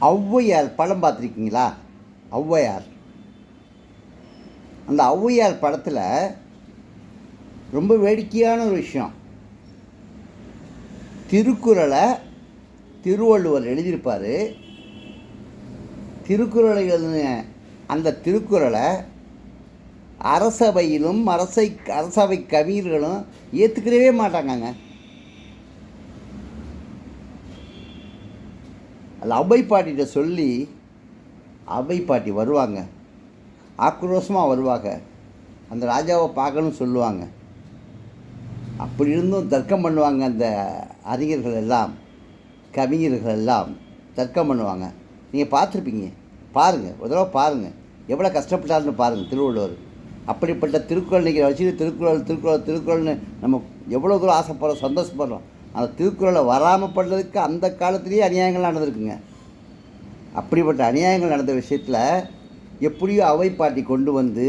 ஔவையார் படம் பார்த்துருக்கீங்களா? ஔவையார். அந்த ஔவையார் படத்தில் ரொம்ப வேடிக்கையான ஒரு விஷயம். திருக்குறளை திருவள்ளுவர் எழுதியிருப்பார். திருக்குறளை எழுதின அந்த திருக்குறளை அரசவையிலும் அரசை அரசவை கவிஞர்களும் ஏற்றுக்கிறவே மாட்டாங்கங்க. அதில் அவை பாட்டிகிட்ட சொல்லி அவை பாட்டி வருவாங்க. ஆக்ரோஷமாக வருவாங்க. அந்த ராஜாவை பார்க்கணும்னு சொல்லுவாங்க. அப்படி இருந்தும் தர்க்கம் பண்ணுவாங்க அந்த அறிஞர்கள் எல்லாம் கவிஞர்கள் எல்லாம் தர்க்கம் பண்ணுவாங்க. நீங்கள் பார்த்துருப்பீங்க. பாருங்கள் ஒரு தடவை பாருங்கள் எவ்வளோ கஷ்டப்பட்டாருன்னு பாருங்கள் திருவள்ளுவர். அப்படிப்பட்ட திருக்குறள் நீங்கள் வச்சுட்டு திருக்குறள் திருக்குறள் திருக்குறள்னு நம்ம எவ்வளோ தூரம் ஆசைப்படுறோம் சந்தோஷப்படுறோம். அந்த திருக்குறளை வராமல் பண்ணுறதுக்கு அந்த காலத்துலேயே அநியாயங்கள் நடந்திருக்குங்க. அப்படிப்பட்ட அநியாயங்கள் நடந்த விஷயத்தில் எப்படியோ அவை பாட்டி கொண்டு வந்து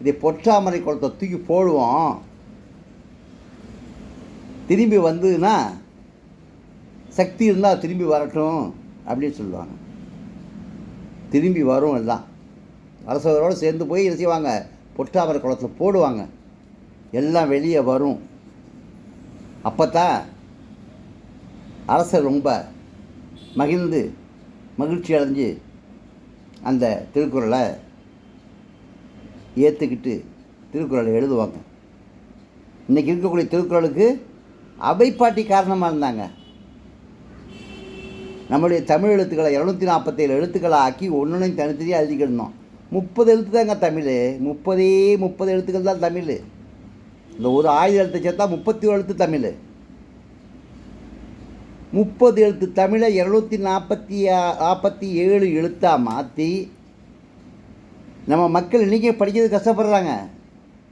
இதை பொற்றாமரை குளத்தை தூக்கி போடுவோம். திரும்பி வந்ததுன்னா சக்தி இருந்தால் திரும்பி வரட்டும் அப்படின்னு சொல்லுவாங்க. திரும்பி வரும் எல்லாம். அரசவரோடு சேர்ந்து போய் என்ன செய்வாங்க? பொற்றாமரை குளத்தில் போடுவாங்க. எல்லாம் வெளியே வரும். அப்போ தான் அரசர் ரொம்ப மகிழ்ந்து மகிழ்ச்சி அடைஞ்சு அந்த திருக்குறளை ஏற்றுக்கிட்டு திருக்குறளை எழுதுவாங்க. இன்றைக்கி இருக்கக்கூடிய திருக்குறளுக்கு அவைப்பாட்டி காரணமாக இருந்தாங்க. நம்முடைய தமிழ் எழுத்துக்களை இரநூத்தி நாற்பத்தேழு எழுத்துக்களை ஆக்கி ஒன்றுனையும் தனித்தனியாக எழுதிக்கிடணும் முப்பது எழுத்து தாங்க தமிழ். முப்பதே முப்பது எழுத்துக்கள் தான் தமிழ். இந்த ஒரு ஆயுத எழுத்து சேர்த்தா முப்பத்தி ஒரு எழுத்து தமிழ். முப்பது எழுத்து தமிழை இரநூத்தி நாற்பத்தி நாற்பத்தி ஏழு எழுத்தாக மாற்றி நம்ம மக்கள் இன்றைக்கி படிக்கிறது கஷ்டப்படுறாங்க.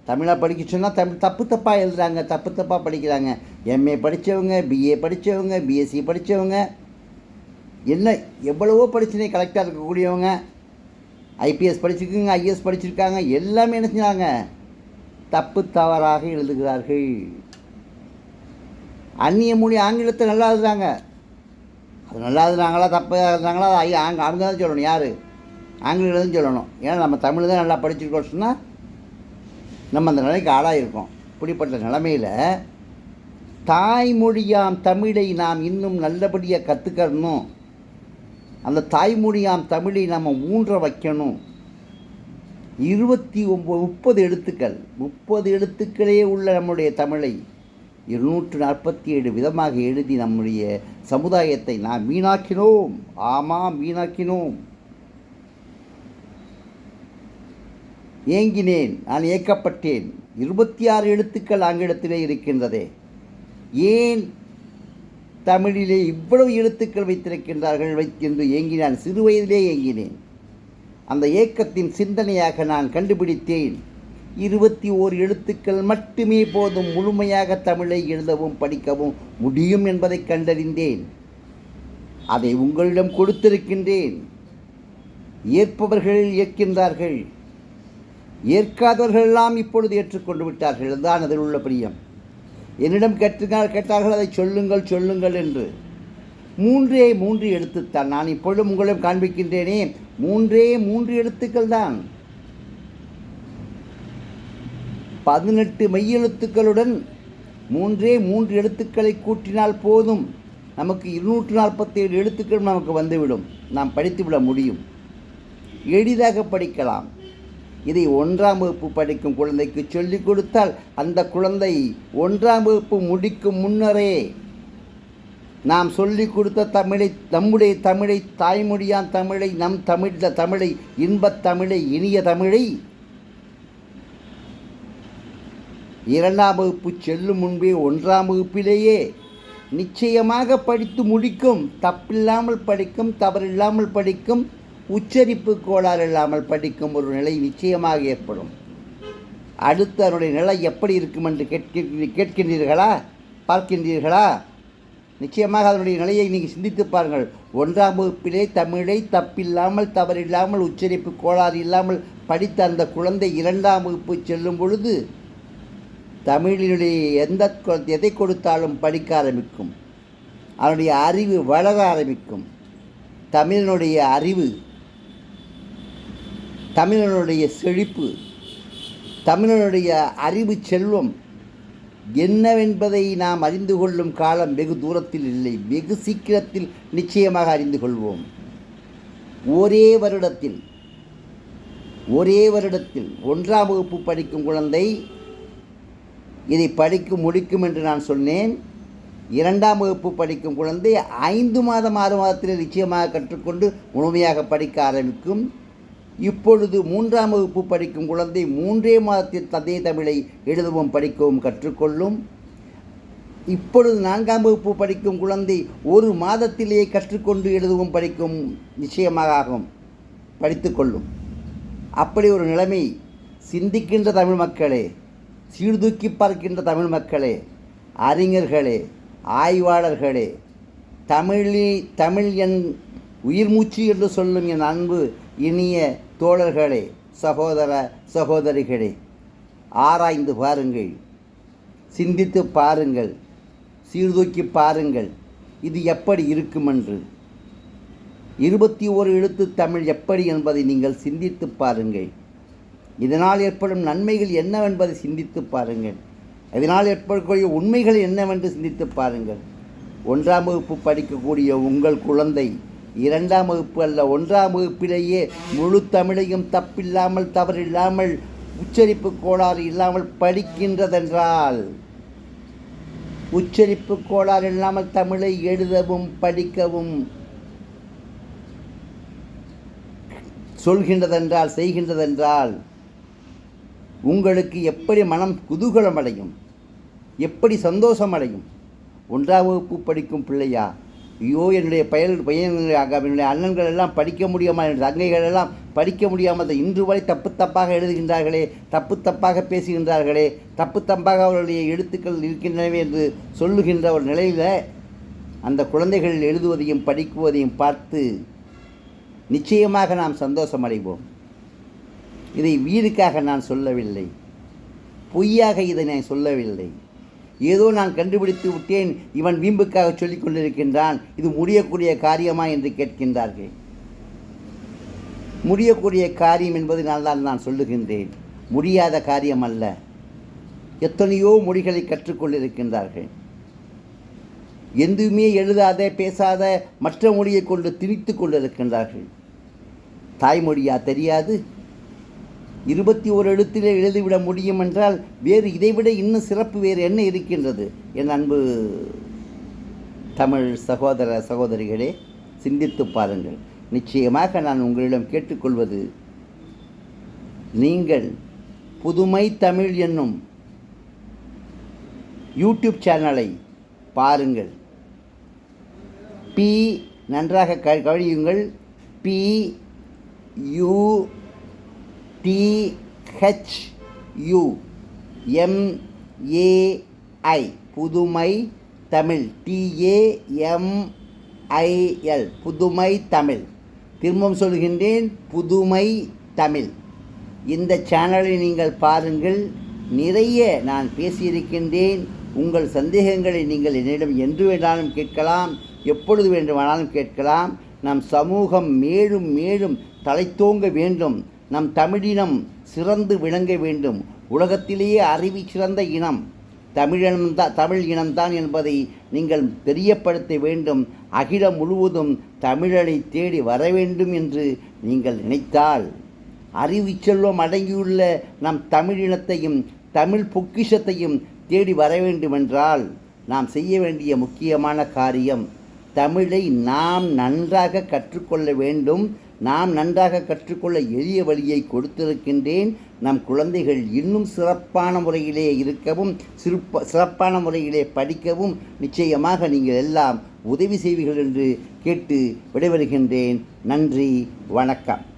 தமிழாக படிக்க சொன்னால் தமிழ் தப்பு தப்பாக எழுதுறாங்க தப்பு தப்பாக படிக்கிறாங்க. எம்ஏ படித்தவங்க பிஏ படித்தவங்க பிஎஸ்சி படித்தவங்க என்ன எவ்வளவோ படிச்சுனே கலெக்டாக இருக்கக்கூடியவங்க. ஐபிஎஸ் படிச்சிருக்குங்க ஐஏஎஸ் படிச்சிருக்காங்க எல்லாமே என்ன செஞ்சாங்க? தப்பு தவறாக எழுதுகிறார்கள். அந்நிய மொழி ஆங்கிலத்தை நல்லா எழுதுறாங்க அது நல்லா எழுதுறாங்களா தப்பாக எழுதுறாங்களா அது ஐயா அங்கே அவங்க தான் சொல்லணும் யார்? ஆங்கிலம் சொல்லணும். ஏன்னா நம்ம தமிழ் தான் நல்லா படிச்சிருக்கோம் சொன்னால் நம்ம அந்த நிலைக்கு ஆளாயிருக்கோம். இப்படிப்பட்ட நிலமையில் தாய்மொழியாம் தமிழை நாம் இன்னும் நல்லபடியாக கற்றுக்கணும் அந்த தாய்மொழியாம் தமிழை நம்ம ஊன்ற வைக்கணும். இருபத்தி ஒம்பது முப்பது எழுத்துக்கள். முப்பது எழுத்துக்களே உள்ள நம்முடைய தமிழை. இருநூற்று நாற்பத்தி ஏழு விதமாக எழுதி நம்முடைய சமுதாயத்தை நாம் வீணாக்கினோம். ஆமாம் வீணாக்கினோம். ஏங்கினேன் நான் ஏக்கப்பட்டேன். இருபத்தி ஆறு எழுத்துக்கள் ஆங்கிலத்திலே இருக்கின்றதே. ஏன் தமிழிலே இவ்வளவு எழுத்துக்கள் வைத்திருக்கின்றார்கள் வைத்தென்று ஏங்கினான். சிறு வயதிலே ஏங்கினேன். அந்த ஏக்கத்தின் சிந்தனையாக நான் கண்டுபிடித்தேன். இருபத்தி ஓர் எழுத்துக்கள் மட்டுமே போதும். முழுமையாக தமிழை எழுதவும் படிக்கவும் முடியும் என்பதை கண்டறிந்தேன். அதை உங்களிடம் கொடுத்திருக்கின்றேன். ஏற்பவர்கள் ஏற்கின்றார்கள். ஏற்காதவர்கள் எல்லாம் இப்பொழுது ஏற்றுக்கொண்டு விட்டார்கள். தான் அதில் உள்ள பிரியம். என்னிடம் கேட்டுங்கள் கேட்டார்கள் அதை சொல்லுங்கள் சொல்லுங்கள் என்று. மூன்றே மூன்று எழுத்துத்தான். நான் இப்பொழுதும் உங்களிடம் காண்பிக்கின்றேனே மூன்றே மூன்று எழுத்துக்கள் தான். பதினெட்டு மெய்யெழுத்துக்களுடன் மூன்றே மூன்று எழுத்துக்களை கூட்டினால் போதும். நமக்கு இருநூற்று நாற்பத்தேழு எழுத்துக்கள் நமக்கு வந்துவிடும். நாம் படித்துவிட முடியும். எளிதாக படிக்கலாம். இதை ஒன்றாம் வகுப்பு படிக்கும் குழந்தைக்கு சொல்லிக் கொடுத்தால் அந்த குழந்தை ஒன்றாம் வகுப்பு முடிக்கும் முன்னரே நாம் சொல்லிக் கொடுத்த தமிழை நம்முடைய தமிழை தாய்மொழியான் தமிழை நம் தமிழ் தமிழை இன்பத் தமிழை இனிய தமிழை இரண்டாம் வகுப்பு செல்லும் முன்பே ஒன்றாம் வகுப்பிலேயே நிச்சயமாக படித்து முடிக்கும் தப்பில்லாமல் படிக்கும் தவறில்லாமல் படிக்கும் உச்சரிப்பு கோளாறு இல்லாமல் படிக்கும் ஒரு நிலை நிச்சயமாக ஏற்படும். அடுத்து அதனுடைய நிலை எப்படி இருக்கும் என்று கேட்க கேட்கின்றீர்களா? பார்க்கின்றீர்களா? நிச்சயமாக அதனுடைய நிலையை நீங்கள் சிந்தித்து பாருங்கள். ஒன்றாம் வகுப்பிலே தமிழை தப்பில்லாமல் தவறில்லாமல் உச்சரிப்பு கோளாறு இல்லாமல் படித்த அந்த குழந்தை இரண்டாம் வகுப்பு செல்லும் பொழுது தமிழினுடைய எந்த எதை கொடுத்தாலும் படிக்க ஆரம்பிக்கும். அவனுடைய அறிவு வளர ஆரம்பிக்கும். தமிழனுடைய அறிவு தமிழனுடைய செழிப்பு தமிழனுடைய அறிவு செல்வம் என்னவென்பதை நாம் அறிந்து கொள்ளும் காலம் வெகு தூரத்தில் இல்லை. வெகு சீக்கிரத்தில் நிச்சயமாக அறிந்து கொள்வோம். ஒரே வருடத்தில் ஒரே வருடத்தில் ஒன்றாம் வகுப்பு படிக்கும் குழந்தை இதை படிக்கும் முடிக்கும் என்று நான் சொன்னேன். இரண்டாம் வகுப்பு படிக்கும் குழந்தை ஐந்து மாதம் ஆறு மாதத்தில் நிச்சயமாக கற்றுக்கொண்டு முழுமையாக படிக்க ஆரம்பிக்கும். இப்பொழுது மூன்றாம் வகுப்பு படிக்கும் குழந்தை மூன்றே மாதத்தில் தந்தை தமிழை எழுதவும் படிக்கவும் கற்றுக்கொள்ளும். இப்பொழுது நான்காம் வகுப்பு படிக்கும் குழந்தை ஒரு மாதத்திலேயே கற்றுக்கொண்டு எழுதவும் படிக்கும் நிச்சயமாக ஆகும் படித்துக்கொள்ளும் அப்படி ஒரு நிலைமை சிந்திக்கின்ற தமிழ் மக்களே சீர்தூக்கி பார்க்கின்ற தமிழ் மக்களே அறிஞர்களே ஆய்வாளர்களே தமிழி தமிழ் என் உயிர் மூச்சு என்று சொல்லும் என் அன்பு இனிய தோழர்களே சகோதர சகோதரிகளே ஆராய்ந்து பாருங்கள் சிந்தித்து பாருங்கள் சீர்தூக்கி பாருங்கள் இது எப்படி இருக்கும் என்று இருபத்தி ஓரு எழுத்து தமிழ் எப்படி என்பதை நீங்கள் சிந்தித்து பாருங்கள். இதனால் ஏற்படும் நன்மைகள் என்னவென்பதை சிந்தித்து பாருங்கள். இதனால் ஏற்படக்கூடிய உண்மைகள் என்னவென்று சிந்தித்து பாருங்கள். ஒன்றாம் வகுப்பு படிக்கக்கூடிய உங்கள் குழந்தை இரண்டாம் வகுப்பு அல்ல ஒன்றாம் வகுப்பிலேயே முழு தமிழையும் தப்பில்லாமல் தவறில்லாமல் உச்சரிப்பு கோளாறு இல்லாமல் படிக்கின்றதென்றால் உச்சரிப்பு கோளாறு இல்லாமல் தமிழை எழுதவும் படிக்கவும் சொல்கின்றதென்றால் செய்கின்றதென்றால் உங்களுக்கு எப்படி மனம் குதூகலம் அடையும் எப்படி சந்தோஷம் அடையும் ஒன்றாம் வகுப்பு படிக்கும் பிள்ளையா? ஐயோ என்னுடைய பயல் பையன்களுடைய என்னுடைய அண்ணன்கள் எல்லாம் படிக்க முடியாமல் என்னுடைய தங்கைகள் எல்லாம் படிக்க முடியாமல் இன்று வரை தப்பு தப்பாக எழுதுகின்றார்களே தப்பு தப்பாக பேசுகின்றார்களே தப்பு தப்பாக அவர்களுடைய எழுத்துக்கள் இருக்கின்றனவே என்று சொல்லுகின்ற ஒரு நிலையில் அந்த குழந்தைகள் எழுதுவதையும் படிக்குவதையும் பார்த்து நிச்சயமாக நாம் சந்தோஷம் அடைவோம் இதை வீடுக்காக நான் சொல்லவில்லை. பொய்யாக இதை நான் சொல்லவில்லை. ஏதோ நான் கண்டுபிடித்து விட்டேன். இவன் வீம்புக்காக சொல்லிக் கொண்டிருக்கின்றான். இது முடியக்கூடிய காரியமா என்று கேட்கின்றார்கள். முடியக்கூடிய காரியம் என்பது நான் தான் நான் சொல்லுகின்றேன். முடியாத காரியம் அல்ல. எத்தனையோ மொழிகளை கற்றுக்கொண்டிருக்கின்றார்கள். எதுவுமே எழுதாத பேசாத மற்ற மொழியை கொண்டு திணித்து கொண்டிருக்கின்றார்கள். தாய்மொழியா தெரியாது இருபத்தி ஒரு எழுத்திலே எழுதிவிட முடியும் என்றால் வேறு இதைவிட இன்னும் சிறப்பு வேறு என்ன இருக்கின்றது? என் அன்பு தமிழ் சகோதர சகோதரிகளே சிந்தித்து பாருங்கள். நிச்சயமாக நான் உங்களிடம் கேட்டுக்கொள்வது நீங்கள் புதுமை தமிழ் என்னும் யூடியூப் சேனலை பாருங்கள். பி நன்றாக க கழியுங்கள். பி யூ டிஹெச்யு எம்ஏஐ புதுமை தமிழ். டிஏஎம்ஐஎல் புதுமை தமிழ். திரும்பவும் சொல்கின்றேன் புதுமை தமிழ். இந்த சேனலை நீங்கள் பாருங்கள். நிறைய நான் பேசியிருக்கின்றேன். உங்கள் சந்தேகங்களை நீங்கள் என்னிடம் என்று வேண்டாலும் கேட்கலாம். எப்பொழுது வேண்டுமானாலும் கேட்கலாம். நம் சமூகம் மேலும் மேலும் தலைத்தோங்க வேண்டும். நம் தமிழினம் சிறந்து விளங்க வேண்டும். உலகத்திலேயே அறிவி சிறந்த இனம். தமிழினம்தான் தமிழ் இனம்தான் என்பதை நீங்கள் தெரியப்படுத்த வேண்டும். அகிலம் முழுவதும் தமிழனை தேடி வர வேண்டும் என்று நீங்கள் நினைத்தால். அறிவு செல்வம் அடங்கியுள்ள நம் தமிழினத்தையும் தமிழ் பொக்கிஷத்தையும் தேடி வர வேண்டுமென்றால் நாம் செய்ய வேண்டிய முக்கியமான காரியம் தமிழை நாம் நன்றாக கற்றுக்கொள்ள வேண்டும். நாம் நன்றாக கற்றுக்கொள்ள எளிய வழியை கொடுத்திருக்கின்றேன். நம் குழந்தைகள் இன்னும் சிறப்பான முறையிலே இருக்கவும் சிறப்ப சிறப்பான முறையிலே படிக்கவும் நிச்சயமாக நீங்கள் எல்லாம் உதவி செய்வீர்கள் என்று கேட்டு விடைபெறுகின்றேன். நன்றி வணக்கம்.